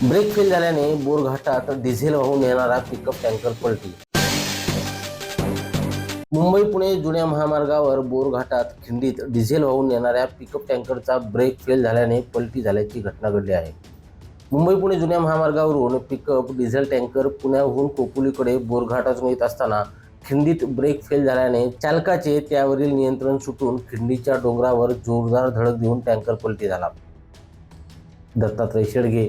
Brake fail झाल्याने बोरघाटात diesel वाहून येणारा पिकअप टँकर पलटी. मुंबई पुणे जुन्या महामार्गावर बोरघाटात खिंडीत डिझेल वाहून येणाऱ्या पिकअप टँकरचा ब्रेक फेल झाल्याने पलटी झाल्याची घटना घडली आहे. मुंबई पुणे जुन्या महामार्गावरून पिकअप डिझेल टँकर पुण्याहून कोकुलीकडे बोरघाटातून येत असताना खिंडीत ब्रेक फेल झाल्याने चालकाचे त्यावरील नियंत्रण सुटून खिंडीच्या डोंगरावर जोरदार धडक देऊन टँकर पलटी झाला. दत्तात्रय शेडगे